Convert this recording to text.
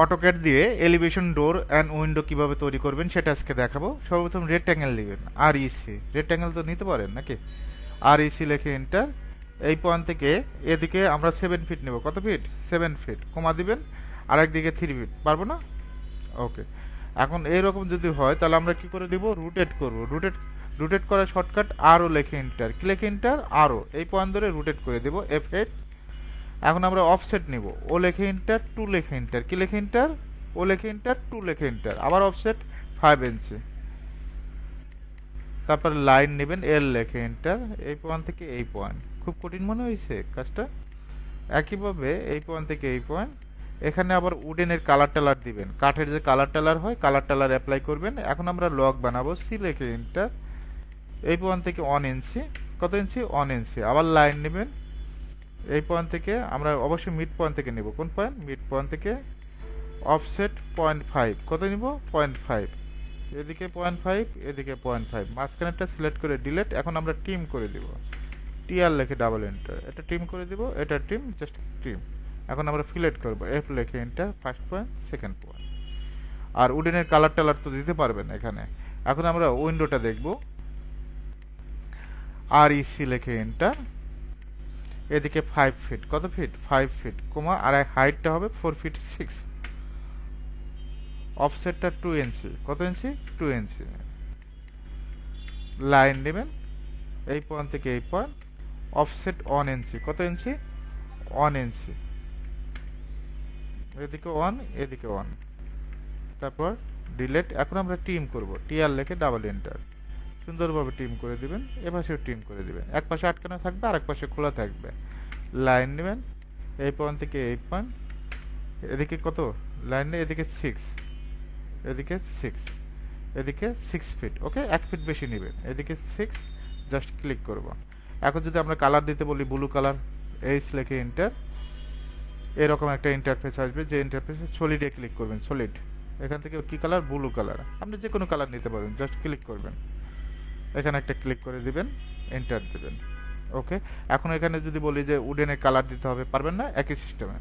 AutoCAD দিয়ে elevation door and window কীভাবে তৈরি করবেন সেটা আজকে দেখাবো। সর্বপ্রথম রেড রেক্ট্যাঙ্গেল নেবেন আর ইসি রেড রেক্ট্যাঙ্গেল তো নিতে পারেন নাকি? আর ইসি লেখে এন্টার এই পয়েন্ট থেকে এদিকে আমরা সেভেন ফিট নেব। কত ফিট সেভেন ফিট কমা দিবেন আর একদিকে থ্রি ফিট পারব না? ওকে এখন এইরকম যদি হয়, তাহলে আমরা কি করে দিব? রুটেট করব। রুটেট রুটেট করার শর্টকাট আরও লেখে এন্টার কি লেখে এন্টার আরও এই পয়েন্ট ধরে রুটেট করে দেবো এফ এইট এখন আমরা অফসেট নিব। ও লেখে ইন্টার টু লেখে ইন্টার কি লেখে ইন্টার ও লেখে ইন্টার টু লেখে ইন্টার আবার অফসেট ফাইভ ইঞ্চি তারপর লাইন নেবেন এল লেখে ইন্টার এই পয়েন্ট থেকে এই পয়েন্ট খুব কঠিন মনে হয়েছে কাজটা। একইভাবে এই পয়েন্ট থেকে এই পয়েন্ট এখানে আবার উডেনের কালার টালার দিবেন। কাঠের যে কালার টালার হয় কালার টালার অ্যাপ্লাই করবেন। এখন আমরা লক বানাবো সি লেখে ইন্টার এই পয়েন্ট থেকে অন ইঞ্চি কত ইঞ্চি অন ইঞ্চি আবার লাইন নেবেন এই পয়েন্ট থেকে আমরা অবশ্যই মিড পয়েন্ট থেকে নেব। কোন পয়েন্ট মিড পয়েন্ট থেকে অফসেট পয়েন্ট ফাইভ কত নিব? পয়েন্ট ফাইভ এদিকে পয়েন্ট ফাইভ এদিকে পয়েন্ট ফাইভ মাঝখানেরটা সিলেক্ট করে ডিলেট এখন আমরা টিম করে দিব। টিআর লেখে ডাবল এন্টার এটা টিম করে দিব, এটা টিম জাস্ট টিম এখন আমরা ফিলেট করব। এফ লেখে enter first point second point আর উডেনের কালার টালার তো দিতে পারবেন এখানে। এখন আমরা উইন্ডোটা দেখব। আর ইসি লেখে এন্টার এদিকে ফাইভ ফিট কত ফিট ফাইভ ফিট কমা, আর হাইটটা হবে ফোর ফিট সিক্স অফসেটটা টু ইঞ্চি কত ইঞ্চি টু ইঞ্চি লাইন নেবেন। এই পয়েন্ট থেকে এই পয়েন্ট অফসেট ওয়ান ইঞ্চি কত ইঞ্চি ওয়ান ইঞ্চি এদিকে ওয়ান এদিকে ওয়ান তারপর ডিলেট এখন আমরা টিম করব। টিআর লেখে ডাবল এন্টার সুন্দরভাবে টিম করে দিবেন, এপাশেও টিম করে দিবেন। এক পাশে আটকানো থাকবে আর এক পাশে খোলা থাকবে। লাইন নেবেন, এই পয়েন্ট থেকে এই পয়েন্ট এদিকে কত? লাইন নেই, এদিকে সিক্স এদিকে সিক্স এদিকে সিক্স ফিট ওকে এক ফিট বেশি নেবেন। এদিকে সিক্স জাস্ট ক্লিক করব। এখন যদি আমরা কালার দিতে বলি ব্লু কালার এইচ লেখে ইন্টার এরকম একটা ইন্টারফেস আসবে, যে ইন্টারফেসে সলিডে ক্লিক করবেন সলিড এখান থেকে কী কালার ব্লু কালার আপনি যে কোনো কালার নিতে পারবেন জাস্ট ক্লিক করবেন। এখানে একটা ক্লিক করে দিবেন এন্টার দিবেন। ওকে এখন এখানে যদি বলি যে উডেনের কালার দিতে হবে, পারবেন না? একই সিস্টেমে